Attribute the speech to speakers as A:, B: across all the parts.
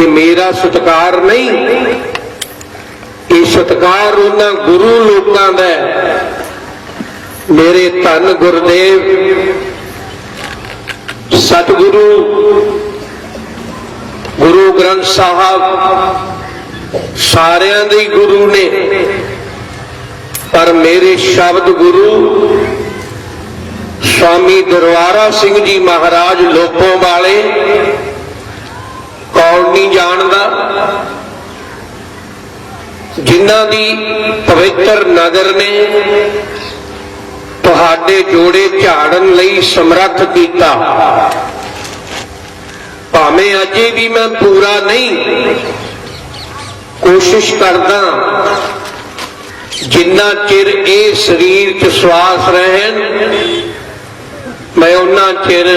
A: ਇਹ ਮੇਰਾ ਸਤਕਾਰ ਨਹੀਂ, ਇਹ ਸਤਕਾਰ ਉਹਨਾਂ ਗੁਰੂ ਲੋਕਾਂ ਦਾ ਮੇਰੇ ਧੰਨ ਗੁਰਦੇਵ, ਸਤਿਗੁਰੂ, ਗੁਰੂ ਗ੍ਰੰਥ ਸਾਹਿਬ, ਸਾਰਿਆਂ ਦੇ ਗੁਰੂ ਨੇ। ਪਰ ਮੇਰੇ ਸ਼ਬਦ ਗੁਰੂ, ਸਵਾਮੀ ਦਰਬਾਰਾ ਸਿੰਘ ਜੀ ਮਹਾਰਾਜ ਲੋਪੋ ਵਾਲੇ ਜਿਨ੍ਹਾਂ ਦੀ ਪਵਿੱਤਰ ਨਗਰ ਨੇ ਤੁਹਾਡੇ ਜੋੜੇ ਝਾੜਨ ਲਈ ਸਮਰੱਥ ਕੀਤਾ। ਭਾਵੇਂ ਅਜੇ ਵੀ ਮੈਂ ਪੂਰਾ ਨਹੀਂ, ਕੋਸ਼ਿਸ਼ ਕਰਦਾ ਜਿੰਨਾ ਚਿਰ ਇਹ ਸਰੀਰ 'ਚ ਸਵਾਸ ਰਹਿਣ, ਮੈਂ ਉਹਨਾਂ ਚਿਰ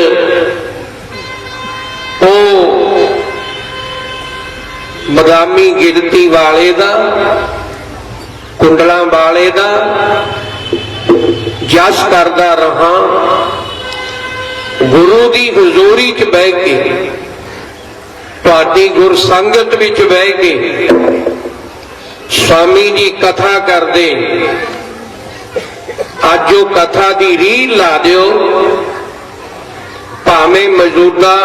A: ਉਹ ਮਗਾਮੀ ਗਿਣਤੀ ਵਾਲੇ ਦਾ, ਕੁੰਡਲਾਂ ਵਾਲੇ ਦਾ, ਜਸ ਕਰਦਾ ਰਹਾ, ਗੁਰੂ ਦੀ ਹਜ਼ੂਰੀ 'ਚ ਬਹਿ ਕੇ ਤੁਹਾਡੀ ਗੁਰ ਸੰਗਤ ਵਿੱਚ ਬਹਿ ਕੇ, ਸਵਾਮੀ ਜੀ ਕਥਾ ਕਰਦੇ, ਅੱਜ ਉਹ ਕਥਾ ਦੀ ਰੀਲ ਲਾ ਦਿਓ, ਭਾਵੇਂ ਮੌਜੂਦਾ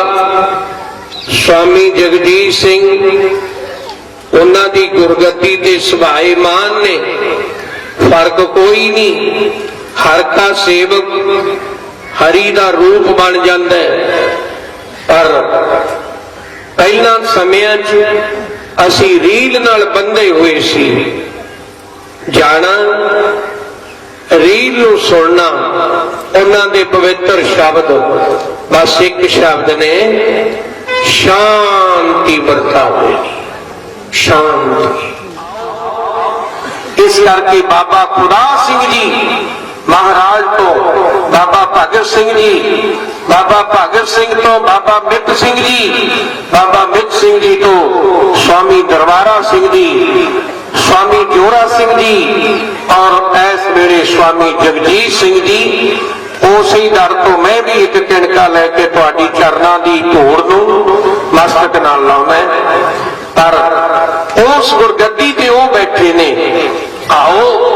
A: ਸਵਾਮੀ ਜਗਜੀਤ ਸਿੰਘ ਉਹਨਾਂ ਦੀ ਗੁਰਗੱਦੀ ਤੇ ਸੁਭਾਏ ਮਾਨ ਨੇ। ਫ਼ਰਕ ਕੋਈ ਨਹੀਂ। ਹਰ ਕਾ ਸੇਵਕ ਹਰੀ ਦਾ ਰੂਪ ਬਣ ਜਾਂਦਾ ਹੈ। ਪਰ ਪਹਿਲਾਂ ਸਮਿਆਂ 'ਚ ਅਸੀਂ ਰੀਲ ਨਾਲ ਬੰਧੇ ਹੋਏ ਸੀ। ਜਾਣਾ, ਰੀਲ ਨੂੰ ਸੁਣਨਾ, ਉਹਨਾਂ ਦੇ ਪਵਿੱਤਰ ਸ਼ਬਦ। ਬਸ ਇੱਕ ਸ਼ਬਦ ਨੇ, ਸ਼ਾਂਤੀ ਵਰਤਾਵੇ ਸ਼ਾਂਤੀ ਇਸ ਕਰਕੇ ਬਾਬਾ ਖੁਦਾ ਸਿੰਘ ਜੀ ਮਹਾਰਾਜ ਤੋਂ, ਬਾਬਾ ਭਗਤ ਸਿੰਘ ਜੀ, ਬਾਬਾ ਭਗਤ ਸਿੰਘ ਤੋਂ, ਬਾਬਾ ਮਿੱਤ ਸਿੰਘ ਜੀ, ਬਾਬਾ ਮਿੱਤ ਸਿੰਘ ਜੀ ਤੋਂ ਸਵਾਮੀ ਦਰਬਾਰਾ ਸਿੰਘ ਜੀ, ਸਵਾਮੀ ਜੋਰਾ ਸਿੰਘ ਜੀ ਔਰ ਇਸ ਵੇਲੇ ਸਵਾਮੀ ਜਗਜੀਤ ਸਿੰਘ ਜੀ, ਉਸੇ ਦਰ ਤੋਂ ਮੈਂ ਵੀ ਇੱਕ ਕਿਣਕਾ ਲੈ ਕੇ ਤੁਹਾਡੀ ਚਰਨਾਂ ਦੀ ਧੂੜ ਨੂੰ ਮਸਤਕ ਨਾਲ ਲਾਉਣਾ ਪਰ ਉਸ ਗੁਰਗੱਦੀ ਤੇ ਉਹ ਬੈਠੇ ਨੇ। ਆਓ